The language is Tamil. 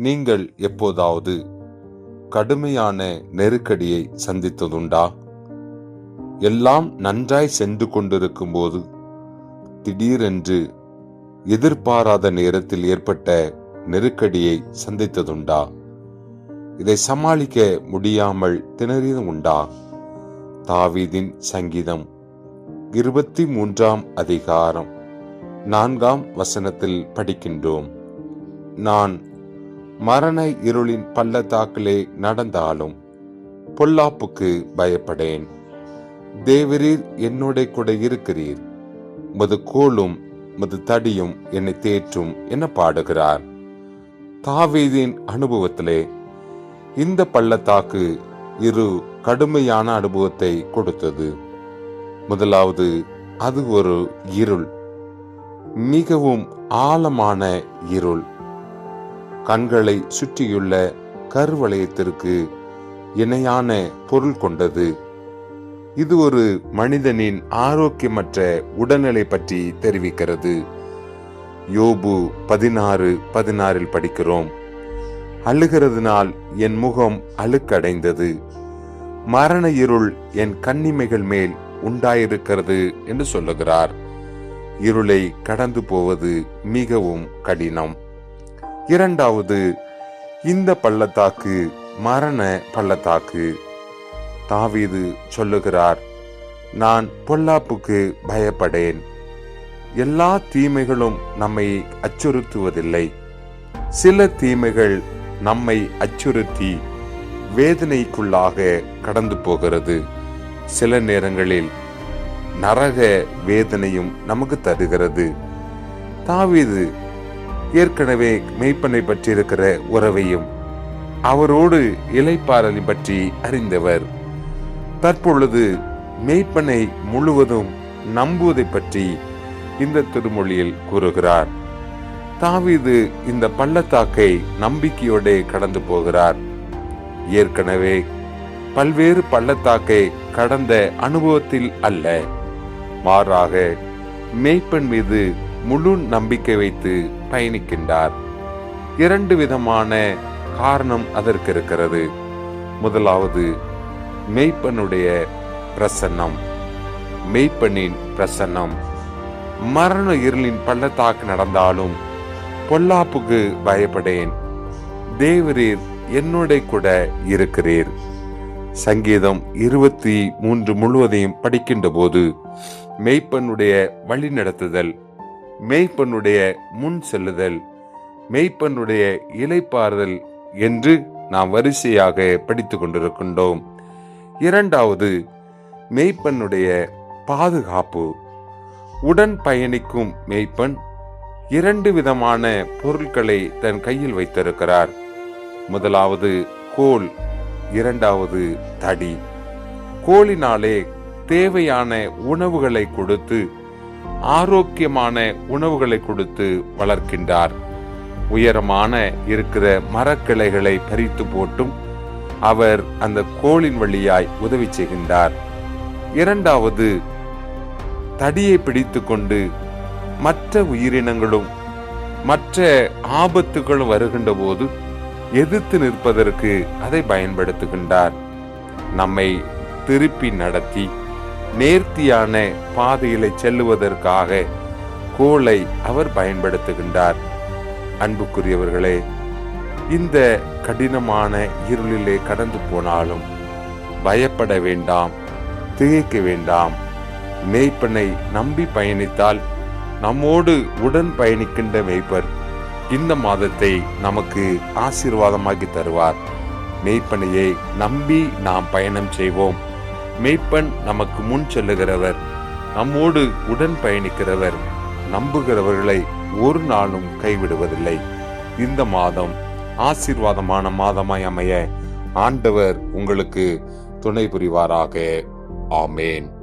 நீங்கள் எப்போதாவது கடுமையான நெருக்கடியை சந்தித்ததுண்டா? எல்லாம் நன்றாய் சென்று கொண்டிருக்கும் போது திடீரென்று எதிர்பாராத நேரத்தில் ஏற்பட்ட நெருக்கடியை சந்தித்ததுண்டா? இதை சமாளிக்க முடியாமல் திணறியது உண்டா? தாவீதின் சங்கீதம் இருபத்தி மூன்றாம் அதிகாரம் நான்காம் வசனத்தில் படிக்கின்றோம். நான் மரண இருளின் பள்ளத்தாக்கிலே நடந்தாலும் பொல்லாப்புக்கு பயப்படேன். தேவரீர் என்னோட கூட இருக்கிறீர். மது கோலும் மது தடியும் என்னை தேற்றும் என பாடுகிறார். தாவீதின் அனுபவத்திலே இந்த பள்ளத்தாக்கு இரு கடுமையான அனுபவத்தை கொடுத்தது. முதலாவது அது ஒரு இருள். மிகவும் ஆழமான இருள். கண்களை சுற்றியுள்ள கருவளையத்திற்கு இணையான பொருள் கொண்டது. இது ஒரு மனிதனின் ஆரோக்கியமற்ற உடல்நிலை பற்றி தெரிவிக்கிறது. யோபு பதினாறு பதினாறில் படிக்கிறோம். அழுகிறதுனால் என் முகம் அழுக்கடைந்தது. மரண இருள் என் கண்ணிமைகள் மேல் உண்டாயிருக்கிறது என்று சொல்லுகிறார். இருளை கடந்து போவது மிகவும் கடினம். இரண்டாவது இந்த பள்ளத்தாக்கு மரண பள்ளத்தாக்கு. தாவீது சொல்லுகிறார் நான் பொல்லாப்புக்கு பயப்படேன். எல்லா தீமைகளும் நம்மை அச்சுறுத்துவதில்லை. சில தீமைகள் நம்மை அச்சுறுத்தி வேதனைக்குள்ளாக கடந்து போகிறது. சில நேரங்களில் நரக வேதனையும் நமக்கு தருகிறது. தாவீது ஏற்கனவே மெய்ப்பனை பற்றியிருக்கிற உறவையும் அவரோடு இலைப்பாறலை பற்றி அறிந்தவர். தற்பொழுது மெய்ப்பனை முழுவதும் நம்புவதை பற்றி இந்த திருமொழியில் கூறுகிறார். தாவீது இந்த பள்ளத்தாக்கை நம்பிக்கையோட கடந்து போகிறார். ஏற்கனவே பல்வேறு பள்ளத்தாக்கை கடந்த அனுபவத்தில் அல்ல மாறாக மெய்ப்பன் மீது முழு நம்பிக்கை வைத்து பயணிக்கின்றார். இரண்டு விதமான காரணம் அதற்கு இருக்கிறது முதலாவது மெய்ப்பனுடைய பிரசன்னம். மெய்ப்பனின் பிரசன்னம். மரண இருளின் பள்ளத்தாக்கு நடந்தாலும் பொல்லாப்புக்கு பயப்படேன். தேவரீர் என்னோட கூட இருக்கிறீர். சங்கீதம் இருபத்தி மூன்று முழுவதையும் படிக்கின்ற போது மெய்ப்பனுடைய வழிநடத்துதல் மெய்ப்பனுடைய முன் செல்லுதல் மெய்ப்பனுடைய இலைப்பாறுதல் என்று நாம் வரிசையாக படித்து கொண்டிருக்கின்றோம். இரண்டாவது மெய்ப்பனுடைய பாதுகாப்பு. உடன் பயணிக்கும் மெய்ப்பன் இரண்டு விதமான பொருட்களை தன் கையில் வைத்திருக்கிறார். முதலாவது கோல் இரண்டாவது தடி. கோலினாலே தேவையான உணவுகளை கொடுத்து ஆரோக்கியமான உணவுகளை கொடுத்து வளர்க்கின்றார். உயரமான இருக்கிற மரக்கிளைகளை பறித்து போட்டும் அவர் அந்த கோளின் வழியாய் உதவி செய்கின்றார். இரண்டாவது தடியை பிடித்து கொண்டு மற்ற உயிரினங்களும் மற்ற ஆபத்துகளும் வருகின்ற போது எதிர்த்து நிற்பதற்கு அதை பயன்படுத்துகின்றார். நம்மை திருப்பி நடத்தி நேர்த்தியான பாதையிலே செல்லுவதற்காக கோலை அவர் பயன்படுத்துகின்றார். அன்புக்குரியவர்களே இந்த கடினமான இருளிலே கடந்து போனாலும் பயப்பட வேண்டாம் திகைக்க வேண்டாம். மேய்ப்பனை நம்பி பயணித்தால் நம்மோடு உடன் பயணிக்கின்ற மேய்ப்பர் இந்த மாதத்தை நமக்கு ஆசீர்வாதமாக்கி தருவார். மெய்ப்பனையை நம்பி நாம் பயணம் செய்வோம். மெய்ப்பன் நமக்கு முன் செல்லுகிறவர். நம்மோடு உடன் பயணிக்கிறவர். நம்புகிறவர்களை ஒரு நாளும் கைவிடுவதில்லை. இந்த மாதம் ஆசீர்வாதமான மாதமாய் அமைய ஆண்டவர் உங்களுக்கு துணை புரிவாராக. ஆமேன்.